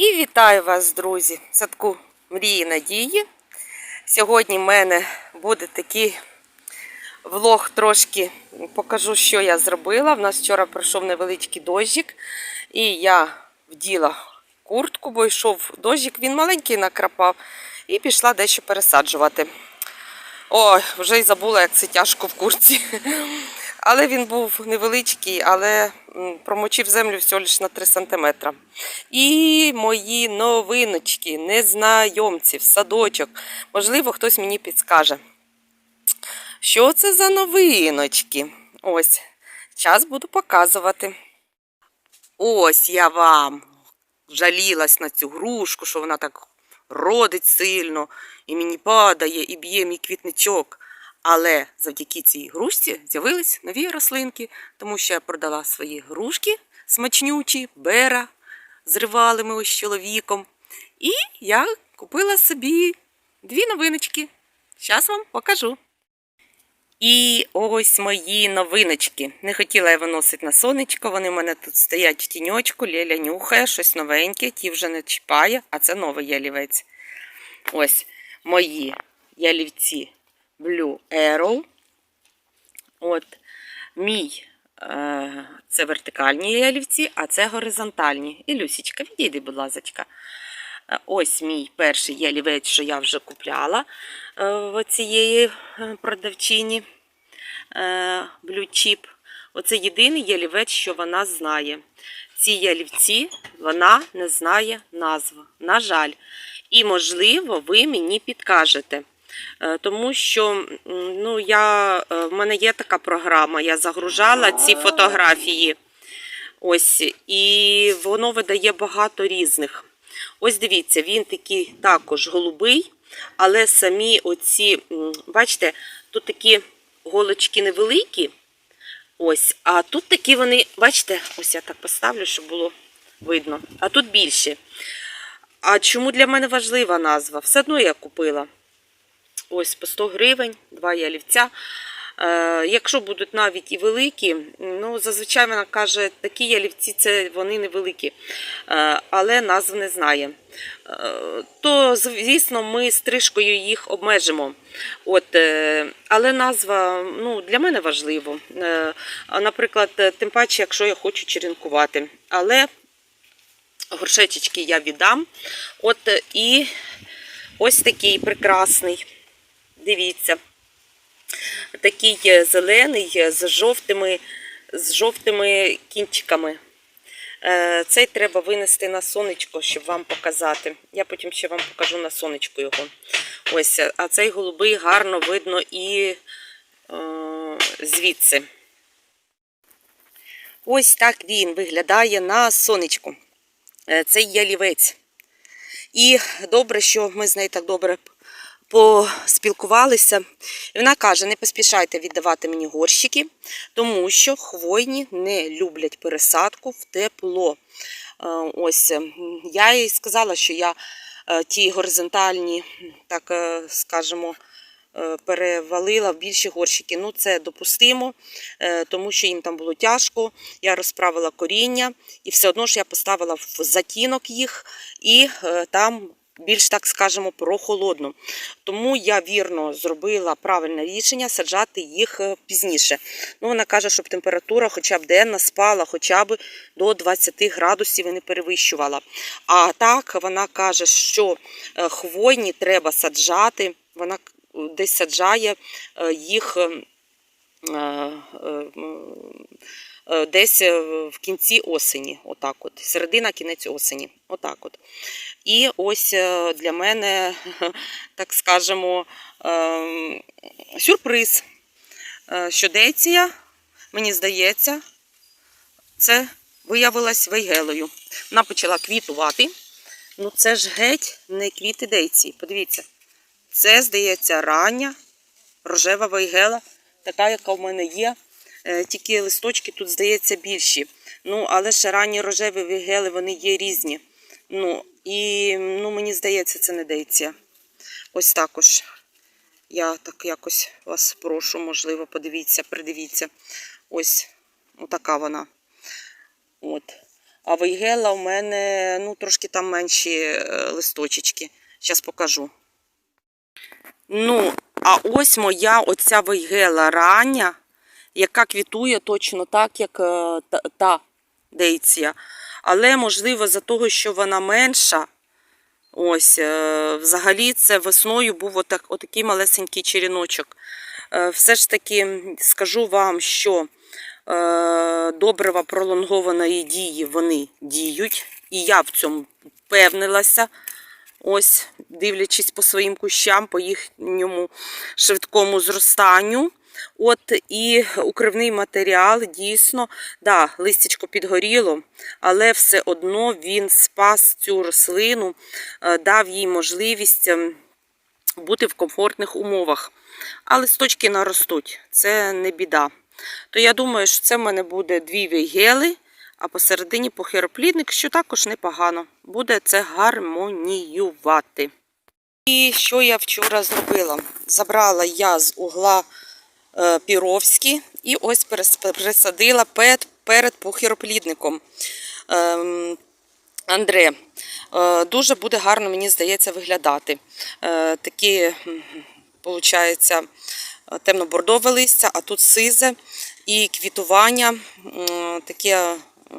І вітаю вас, друзі, в садку мрії надії. Сьогодні в мене буде такий влог трошки покажу, що я зробила. В нас вчора пройшов невеличкий дощик, і я вділа куртку, бо йшов дощик, він маленький накрапав, і пішла дещо пересаджувати. Ой, вже й забула, як це тяжко в курці. Але він був невеличкий, але промочив землю всього лише на 3 см. І мої новиночки, незнайомці, в садочок. Можливо, хтось мені підскаже. Що це за новиночки? Ось, час буду показувати. Ось я вам жалілась на цю грушку, що вона так родить сильно, і мені падає, і б'є мій квітничок. Але завдяки цій грушці з'явились нові рослинки, тому що я продала свої грушки смачнючі, бера, зривали ми з чоловіком. І я купила собі дві новиночки. Зараз вам покажу. І ось мої новиночки. Не хотіла я виносити на сонечко. Вони в мене тут стоять в тіньочку, Леля нюхає, щось новеньке, ті вже не чіпає, а це новий ялівець. Ось мої ялівці Blue Arrow. От мій е, це вертикальні ялівці, а це горизонтальні. І Люсічка, відійди, будь ласка. Ось мій перший ялівець, що я вже купляла е, в цієї продавчині е, Blue Chip. Оце єдиний ялівець, що вона знає. Ці ялівці вона не знає назви. На жаль. І, можливо, ви мені підкажете. Е, Тому що ну, я, е, в мене є така програма, я загружала ці фотографії. Ось, і воно видає багато різних. Ось дивіться, він такий також голубий, але самі оці, бачите, тут такі голочки невеликі. Ось, а тут такі вони, бачите, ось я так поставлю, щоб було видно. А тут більші. А чому для мене важлива назва? Все одно я купила. Ось по 100 гривень, два ялівця. Е, якщо будуть навіть і великі, ну зазвичай вона каже, такі ялівці це вони невеликі, е, але назв не знає. Е, то, звісно, ми стрижкою їх обмежимо. От, але назва ну, для мене важливо. Е, наприклад, тим паче, якщо я хочу черенкувати. Але горшечечки я віддам. От і ось такий прекрасний. Дивіться. Такий зелений з жовтими, з жовтими кінчиками. Е, Цей треба винести на сонечко, щоб вам показати. Я потім ще вам покажу на сонечку його. Ось, а цей голубий гарно видно і е, звідси. Ось так він виглядає на сонечку. Е, Цей ялівець. І добре, що ми з нею так добре поспілкувалися. І вона каже: не поспішайте віддавати мені горщики, тому що хвойні не люблять пересадку в тепло. Е, Ось я їй сказала, що я е, ті горизонтальні, так е, скажемо, перевалила в більші горщики. Ну, це допустимо, тому що їм там було тяжко. Я розправила коріння, і все одно ж я поставила в затінок їх, і там більш так скажемо прохолодно. Тому я вірно зробила правильне рішення саджати їх е, пізніше. Ну, вона каже, щоб температура хоча б денна спала, хоча б до 20 градусів і не перевищувала. А так вона каже, що е, хвойні треба саджати. Вона десь саджає е, їх. Е, Десь е, в кінці осені, отак от, середина, кінець осені. Отак от. І ось е, для мене, так скажемо, ем, сюрприз. Що Деція, мені здається, це виявилась вейгелою. Вона почала квітувати. Ну це ж геть не квіти дейці. Подивіться, це, здається, рання рожева вейгела, така, яка в мене є. Е, Тільки листочки тут, здається, більші. Ну, але ще ранні рожеві вейгели, вони є різні. Ну, і ну, мені здається, це не дейція. Ось також. Я так якось вас прошу, можливо, подивіться, придивіться. Ось отака вона. От. А вейгела у мене ну, трошки там менші е, листочечки. Зараз покажу. Ну, а ось моя оця вейгела рання, яка квітує точно так, як е, та, дейція. Але, можливо, за того, що вона менша, ось, е, взагалі це весною був отак, отакий малесенький черіночок. Е, Все ж таки скажу вам, що добрива пролонгованої дії вони діють, і я в цьому впевнилася. Ось, дивлячись по своїм кущам, по їхньому швидкому зростанню. От і укривний матеріал дійсно, да, листячко підгоріло, але все одно він спас цю рослину, е, дав їй можливість ем, бути в комфортних умовах. А листочки наростуть, це не біда. То я думаю, що це в мене буде дві вейгели, а посередині похироплідник, що також непогано. Буде це гармоніювати. І що я вчора зробила? Забрала я з угла піровські і ось перес- пересадила перед, перед похироплідником. Ем, Андре, е, дуже буде гарно, мені здається, виглядати. Е, Такі, виходить, темно-бордове листя, а тут сизе і квітування таке е,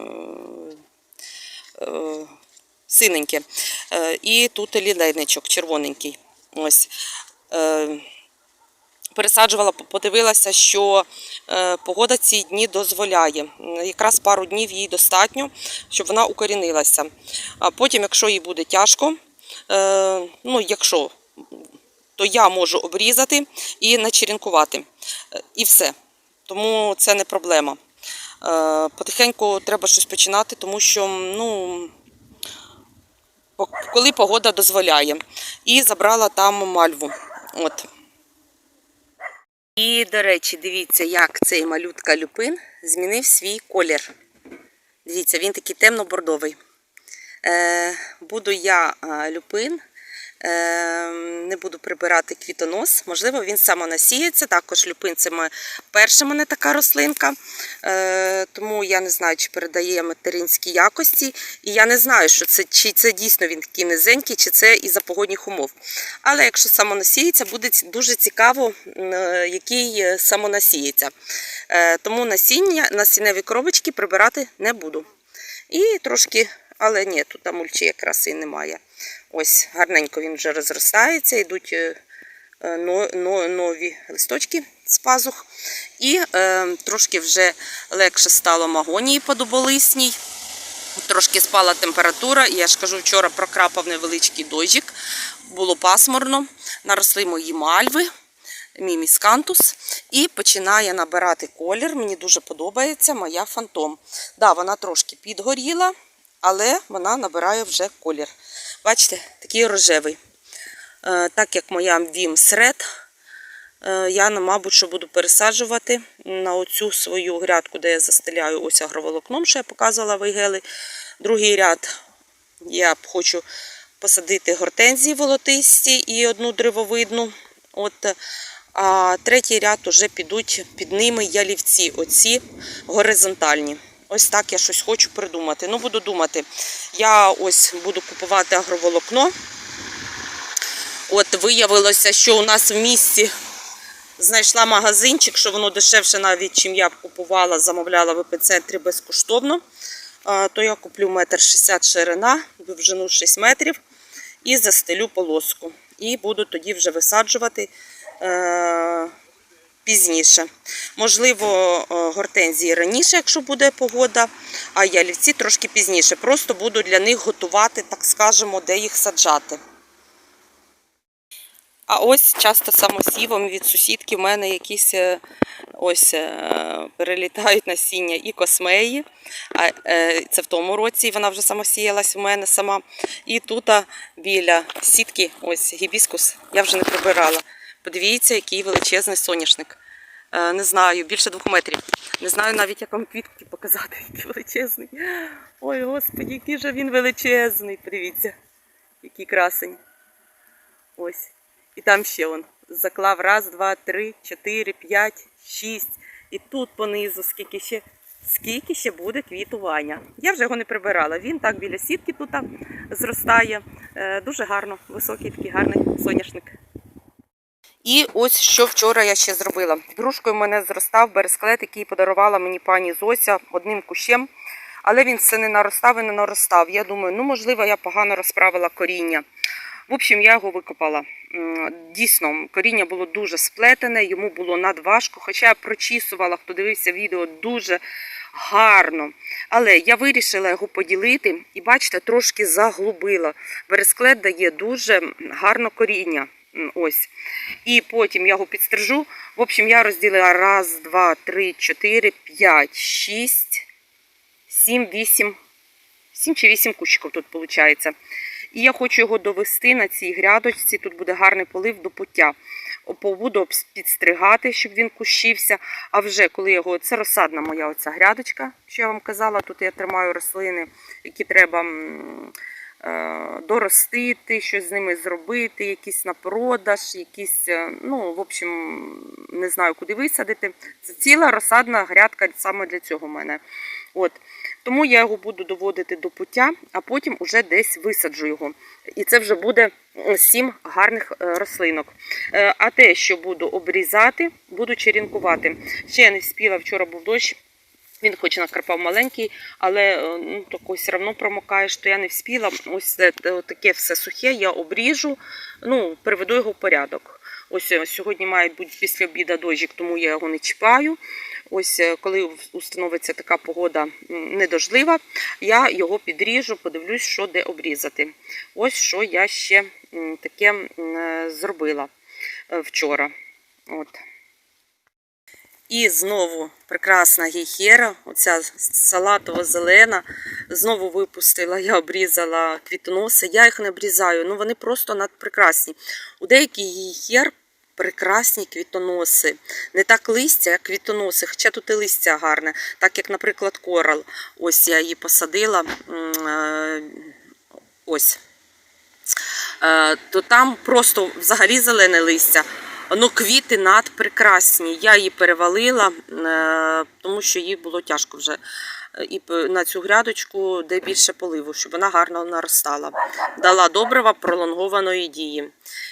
е, синеньке. Е, І тут лілейничок червоненький. Ось. Пересаджувала, подивилася, що е, погода ці дні дозволяє. Якраз пару днів їй достатньо, щоб вона укорінилася. А потім, якщо їй буде тяжко, е, ну якщо, то я можу обрізати і начерінкувати. Е, І все. Тому це не проблема. Потихеньку треба щось починати, тому що ну, коли погода дозволяє. І забрала там мальву. От. І, до речі, дивіться, як цей малютка люпин змінив свій колір. Дивіться, він такий темно-бордовий. Е, буду я е, люпин, не буду прибирати квітонос. Можливо, він самонасіється. Також люпин це перша мене така рослинка. Е, тому я не знаю, чи передає материнські якості. І я не знаю, що це, чи це дійсно він такий низенький, чи це із-за погодних умов. Але якщо самонасіється, буде дуже цікаво, е, який е, самонасіється. Тому насіння, насінневі коробочки прибирати не буду. І трошки, але ні, тут там мульчі якраз і немає. Ось гарненько він вже розростається, йдуть е, е, но- но- нові листочки з пазух. І е, трошки вже легше стало магонії подоболисній. Трошки спала температура, я ж кажу, вчора прокрапав невеличкий дощик, було пасмурно, наросли мої мальви, мій міскантус, і починає набирати колір. Мені дуже подобається моя фантом. Да, вона трошки підгоріла, але вона набирає вже колір. Бачите, такий рожевий. Е, Так як моя Вім Сред, Е, Я, ну, мабуть, що буду пересаджувати на оцю свою грядку, де я застеляю ось агроволокном, що я показувала вейгели. Другий ряд я хочу посадити гортензії волотисті і одну древовидну. От, е, а третій ряд уже підуть під ними ялівці, оці горизонтальні. Ось так я щось хочу придумати. Ну, буду думати. Я ось буду купувати агроволокно. От виявилося, що у нас в місті знайшла магазинчик, що воно дешевше навіть, чим я купувала, замовляла в епіцентрі безкоштовно. То я куплю метр шістдесят ширина, довжину 6 метрів і застелю полоску. І буду тоді вже висаджувати е, пізніше. Можливо, е, гортензії раніше, якщо буде погода, а ялівці трошки пізніше. Просто буду для них готувати, так скажемо, де їх саджати. А ось часто самосівом від сусідки в мене якісь е, ось е, перелітають насіння і космеї. Це в тому році вона вже самосіялась у мене сама. І тут біля сітки, ось гібіскус, я вже не прибирала. Подивіться, який величезний соняшник. Е, Не знаю, більше двох метрів. Не знаю навіть, як вам квітки показати, який величезний. Ой, господі, який же він величезний. Подивіться, який красень. Ось. І там ще он заклав раз, два, три, чотири, п'ять, шість. І тут понизу, скільки ще скільки ще буде квітування. Я вже його не прибирала. Він так біля сітки тут зростає. Е, Дуже гарно, високий такий гарний соняшник. І ось що вчора я ще зробила. Грушкою в мене зростав бересклет, який подарувала мені пані Зося одним кущем. Але він все не наростав і не наростав. Я думаю, ну можливо, я погано розправила коріння. В общем, я його викопала. Дійсно, коріння було дуже сплетене, йому було надважко. Хоча я прочісувала, хто дивився відео, дуже гарно. Але я вирішила його поділити і, бачите, трошки заглубила. Бересклет дає дуже гарно коріння. Ось. І потім я його підстрижу. В общем, я розділила раз, два, три, чотири, п'ять, шість, сім, вісім. Сім чи вісім кущиків тут виходить. І я хочу його довести на цій грядочці. Тут буде гарний полив до пуття. Буду підстригати, щоб він кущився. А вже коли його, це розсадна моя оця грядочка, що я вам казала, тут я тримаю рослини, які треба доростити, щось з ними зробити, якісь на продаж, якісь, е, ну, в общем, не знаю, куди висадити. Це ціла розсадна грядка саме для цього в мене. От. Тому я його буду доводити до пуття, а потім уже десь висаджу його. І це вже буде е, сім гарних е, рослинок. Е, А те, що буду обрізати, буду черенкувати. Ще я не вспіла, вчора був дощ. Він хоч і накрапав маленький, але е, ну, тако все одно промокаєш, то я не вспіла. Ось це таке все сухе, я обріжу, ну, приведу його в порядок. Ось е, сьогодні має бути після обіду дощик, тому я його не чіпаю. Ось е, коли установиться така погода м, недождлива, я його підріжу, подивлюсь, що де обрізати. Ось що я ще таке е, зробила е, вчора. От. І знову прекрасна гейхера, оця салатово-зелена. Знову випустила, я обрізала квітоноси. Я їх не обрізаю, ну вони просто надпрекрасні. У деяких гейхер прекрасні квітоноси. Не так листя, як квітоноси, хоча тут і листя гарне, так як, наприклад, корал. Ось я її посадила. е, Ось. Е, То там просто взагалі зелене листя. Ну, квіти надпрекрасні. Я її перевалила, е, тому що їй було тяжко вже. Е, І на цю грядочку, де більше поливу, щоб вона гарно наростала. Дала добрива пролонгованої дії.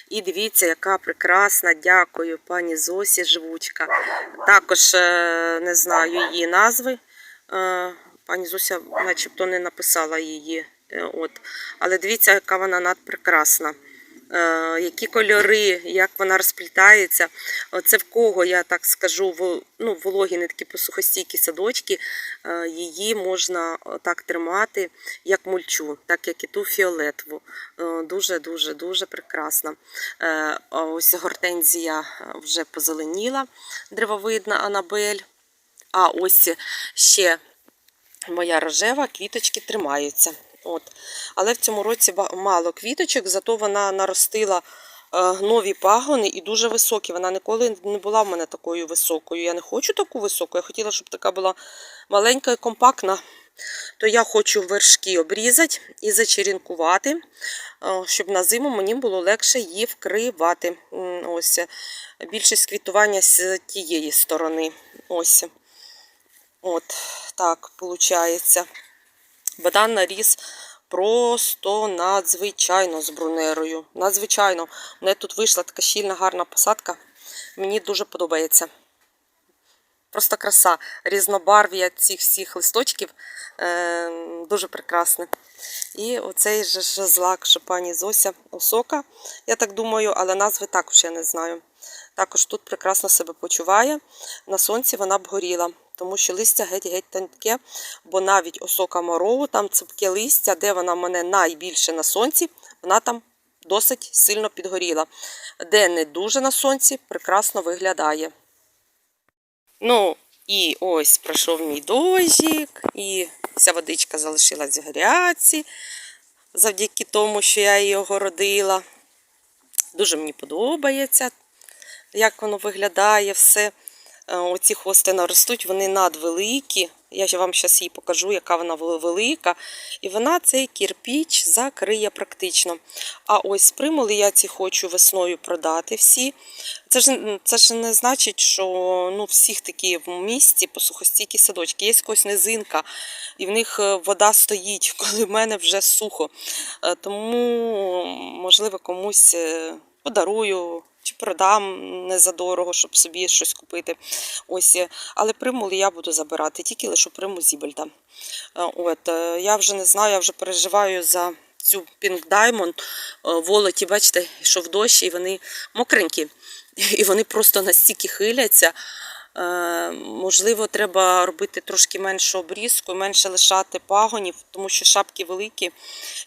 І дивіться, яка прекрасна, дякую, пані Зосі Живучка. Також не знаю її назви. Е, Пані Зося начебто не написала її. Е, От. Але дивіться, яка вона надпрекрасна. Е, які кольори, як вона розплітається. Це в кого, я так скажу, в, ну, вологі не такі посухостійкі садочки, е, її можна так тримати, як мульчу, так як і ту фіолетову. Е, Дуже-дуже дуже прекрасна. Е, Ось гортензія вже позеленіла, древовидна Анабель. А ось ще моя рожева, квіточки тримаються. От. Але в цьому році мало квіточок, зато вона наростила е, нові пагони і дуже високі. Вона ніколи не була в мене такою високою. Я не хочу таку високу, я хотіла, щоб така була маленька і компактна. То я хочу вершки обрізати і зачерінкувати, е, щоб на зиму мені було легше її вкривати. Ось е, більшість квітування з тієї сторони. Ось. От так виходить. Бадан наріс просто надзвичайно з брунерою. Надзвичайно. У мене тут вийшла така щільна гарна посадка. Мені дуже подобається. Просто краса. Різнобарв'я цих всіх листочків е, дуже прекрасне. І оцей же злак, що пані Зося Осока, я так думаю, але назви також я не знаю. Також тут прекрасно себе почуває. На сонці вона б горіла, тому що листя геть-геть тонке, бо навіть осока морову, там цупке листя, де вона в мене найбільше на сонці, вона там досить сильно підгоріла. Де не дуже на сонці, прекрасно виглядає. Ну, і ось пройшов мій дощик, і вся водичка залишилась в грядці завдяки тому, що я її огородила. Дуже мені подобається, як воно виглядає все. Е, Оці хости наростуть, вони надвеликі. Я вам зараз її покажу, яка вона велика. І вона цей кірпіч закриє практично. А ось примули я ці хочу весною продати всі. Це ж, це ж не значить, що ну, всіх такі в місті посухостійкі садочки. Є якась низинка, і в них е, вода стоїть, коли в мене вже сухо. Е, Тому, можливо, комусь подарую чи продам не за дорого, щоб собі щось купити. Ось, е, але примули я буду забирати, тільки лише приму Зібельда. Е, От, е, я вже не знаю, я вже переживаю за цю Pink Diamond. Волоті, бачите, що в дощ, і вони мокренькі. І вони просто настільки хиляться. Е, Можливо, треба робити трошки меншу обрізку, менше лишати пагонів, тому що шапки великі.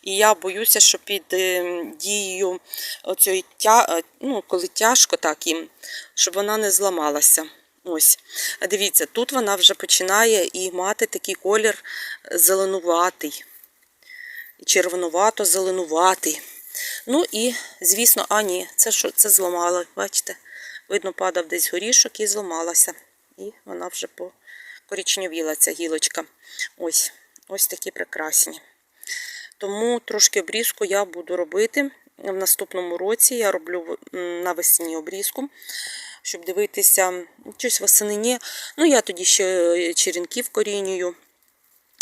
І я боюся, що під е, дією оцієї е, ну, коли тяжко так їм, щоб вона не зламалася. Ось, А дивіться, тут вона вже починає і мати такий колір зеленуватий, червонувато-зеленуватий. Ну і, звісно, а ні, це що це зламало, бачите? Видно, падав десь горішок і зламалася. І вона вже покорічневіла, ця гілочка. Ось, ось такі прекрасні. Тому трошки обрізку я буду робити. В наступному році я роблю навесні обрізку, щоб дивитися щось восени. Ну, я тоді ще черенків корінюю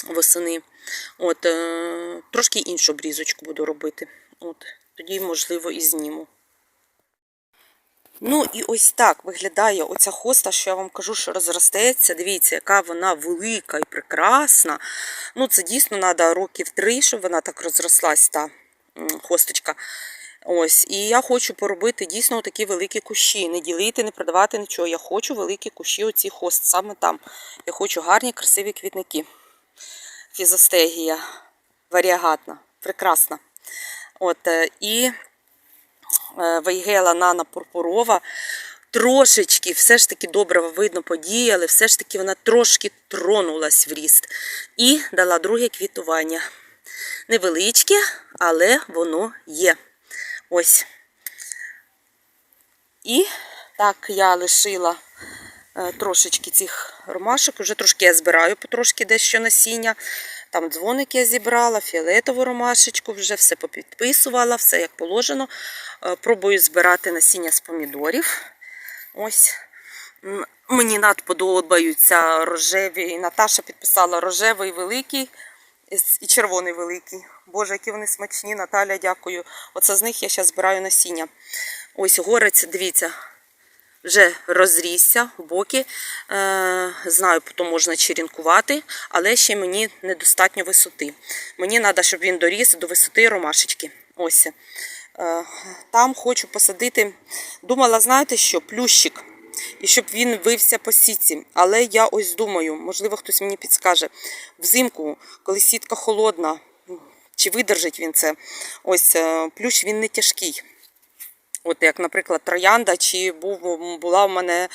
восени. От, е, трошки іншу обрізочку буду робити. От, тоді, можливо, і зніму. Ну і ось так виглядає оця хоста, що я вам кажу, що розростеться. Дивіться, яка вона велика і прекрасна. Ну, це дійсно треба років три, щоб вона так розрослась, та хосточка. Ось, і я хочу поробити дійсно такі великі кущі. Не ділити, не продавати нічого. Я хочу великі кущі, оці хост, саме там. Я хочу гарні, красиві квітники. Фізостегія варіагатна, прекрасна. От, е, і Вейгела Нана Пурпурова. Трошечки, все ж таки добре видно подіяли, все ж таки вона трошки тронулась в ріст. І дала друге квітування. Невеличке, але воно є. Ось. І так я лишила е, трошечки цих ромашок. Вже трошки я збираю потрошки дещо насіння. Там дзвоник я зібрала, фіолетову ромашечку, вже все попідписувала, все як положено. Е, Пробую збирати насіння з помідорів. Ось. Мені надподобаються рожеві. Наташа підписала рожевий великий і червоний великий. Боже, які вони смачні, Наталя, дякую. Оце з них я зараз збираю насіння. Ось горець, дивіться, вже розрісся в боки. Е, знаю, потім можна черенкувати, але ще мені недостатньо висоти. Мені треба, щоб він доріс до висоти ромашечки. Ось. Е, там хочу посадити, думала, знаєте що, плющик. І щоб він вився по сітці. Але я ось думаю, можливо, хтось мені підскаже. Взимку, коли сітка холодна, чи видержить він це, ось е, плющ він не тяжкий. От як, наприклад, троянда, чи був, була в мене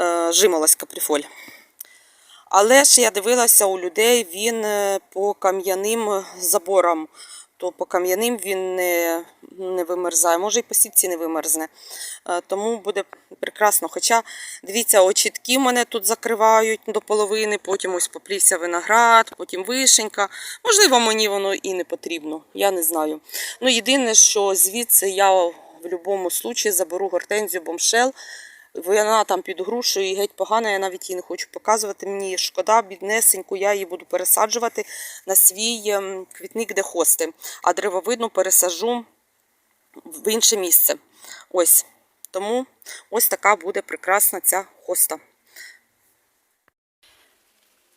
е, жимолость каприфоль. Але ж я дивилася у людей, він е, по кам'яним заборам, то по кам'яним він не, не вимерзає, може і по сітці не вимерзне. Е, Тому буде прекрасно. Хоча, дивіться, очітки мене тут закривають до половини, потім ось поплівся виноград, потім вишенька. Можливо, мені воно і не потрібно, я не знаю. Ну, єдине, що звідси я в будь-якому випадку заберу гортензію бомшел. Вона там під грушею і геть погана, я навіть її не хочу показувати. Мені шкода, біднесеньку, я її буду пересаджувати на свій ем, квітник, де хости. А древовидну пересажу в інше місце. Ось. Тому ось така буде прекрасна ця хоста.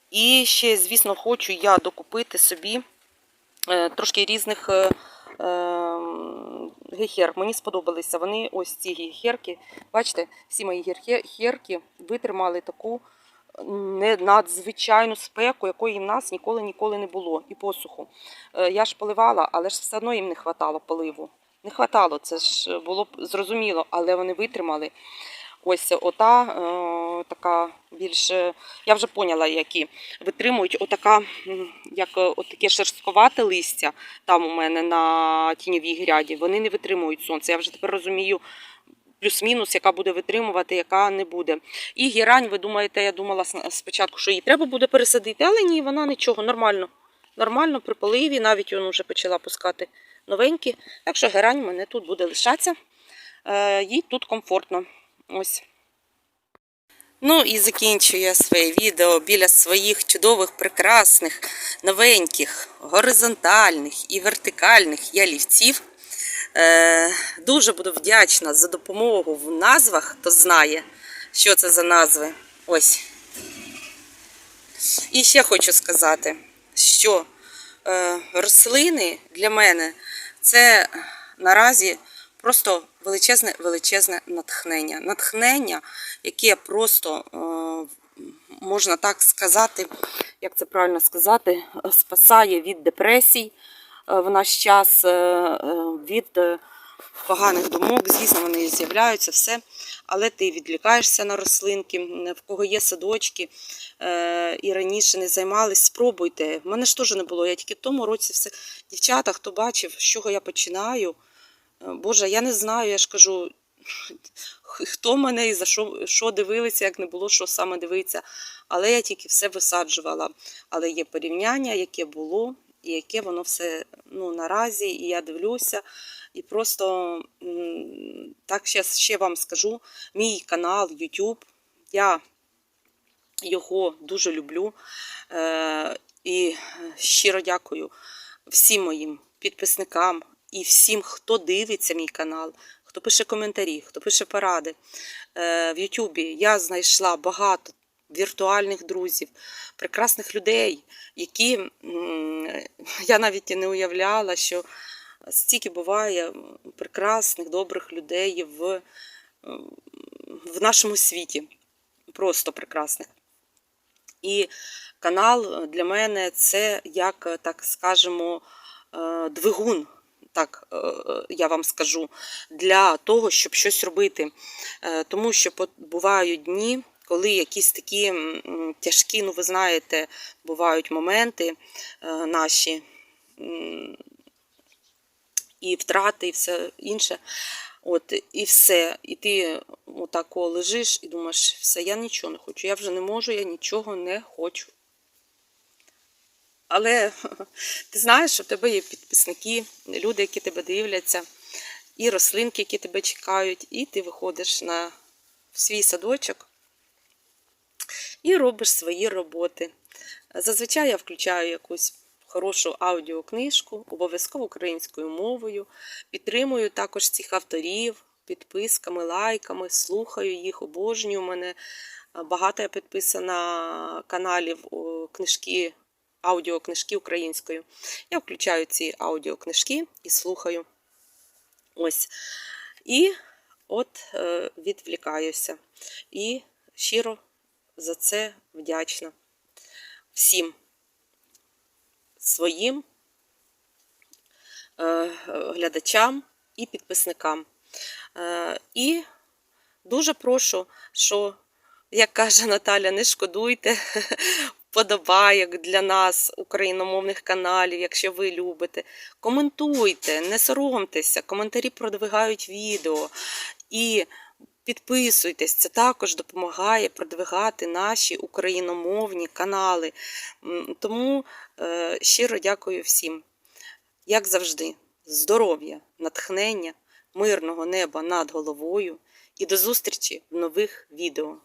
І ще, звісно, хочу я докупити собі е, трошки різних е, гехер. Мені сподобалися вони ось ці гехерки. Бачите, всі мої гехерки витримали таку надзвичайну спеку, якої в нас ніколи ніколи не було, і посуху. Е, Я ж поливала, але ж все одно їм не вистачало поливу. Не вистачало, це ж було зрозуміло, але вони витримали. Ось ота е, така більш, е, я вже поняла, які витримують отака, як е, отаке шерстковате листя там у мене на тіньовій гряді. Вони не витримують сонця. Я вже тепер розумію, плюс-мінус, яка буде витримувати, яка не буде. І гірань, ви думаєте, я думала спочатку, що її треба буде пересадити, але ні, вона нічого, нормально. Нормально при поливі, навіть вона вже почала пускати новенькі. Так що герань в мене тут буде лишатися. Їй тут комфортно. Ось. Ну і закінчую я своє відео біля своїх чудових, прекрасних, новеньких, горизонтальних і вертикальних ялівців. Е, дуже буду вдячна за допомогу в назвах, хто знає, що це за назви. Ось. І ще хочу сказати, що е, рослини для мене це наразі просто величезне величезне натхнення. Натхнення, яке просто, е, можна так сказати, як це правильно сказати, спасає від депресій е, в наш час, е, від поганих думок. Звісно, вони з'являються, все. Але ти відлікаєшся на рослинки, в кого є садочки і раніше не займались, спробуйте. В мене ж теж не було. Я тільки в тому році все. Дівчата, хто бачив, з чого я починаю. Боже, я не знаю, я ж кажу, хто мене і за що, що дивилися, як не було, що саме дивитися. Але я тільки все висаджувала. Але є порівняння, яке було, і яке воно все ну, наразі, і я дивлюся. І просто так ще, ще вам скажу, мій канал YouTube, я його дуже люблю. Е, і щиро дякую всім моїм підписникам і всім, хто дивиться мій канал, хто пише коментарі, хто пише поради. Е, в Ютубі я знайшла багато віртуальних друзів, прекрасних людей, які я навіть і не уявляла, що стільки буває прекрасних, добрих людей в, в нашому світі. Просто прекрасних. І канал для мене це як, так скажемо, е, двигун. Так, е, я вам скажу, для того, щоб щось робити. Е, Тому що бувають дні, коли якісь такі тяжкі, ну ви знаєте, бувають моменти е, наші і втрати, і все інше. От, і все. І ти отако лежиш і думаєш, все, я нічого не хочу. Я вже не можу, я нічого не хочу. Але ти знаєш, що в тебе є підписники, люди, які тебе дивляться, і рослинки, які тебе чекають, і ти виходиш на свій садочок і робиш свої роботи. Зазвичай я включаю якусь хорошу аудіокнижку, обов'язково українською мовою. Підтримую також цих авторів підписками, лайками, слухаю їх, обожнюю мене. Багато я підписана каналів книжки, аудіокнижки українською. Я включаю ці аудіокнижки і слухаю. Ось. І от е, відвлікаюся. І щиро за це вдячна всім своїм е, глядачам і підписникам. Е, І дуже прошу, що, як каже Наталя, не шкодуйте вподобайок для нас, україномовних каналів, якщо ви любите. Коментуйте, не соромтеся, коментарі продвигають відео. І підписуйтесь, це також допомагає продвигати наші україномовні канали. Тому е, щиро дякую всім. Як завжди, здоров'я, натхнення, мирного неба над головою і до зустрічі в нових відео.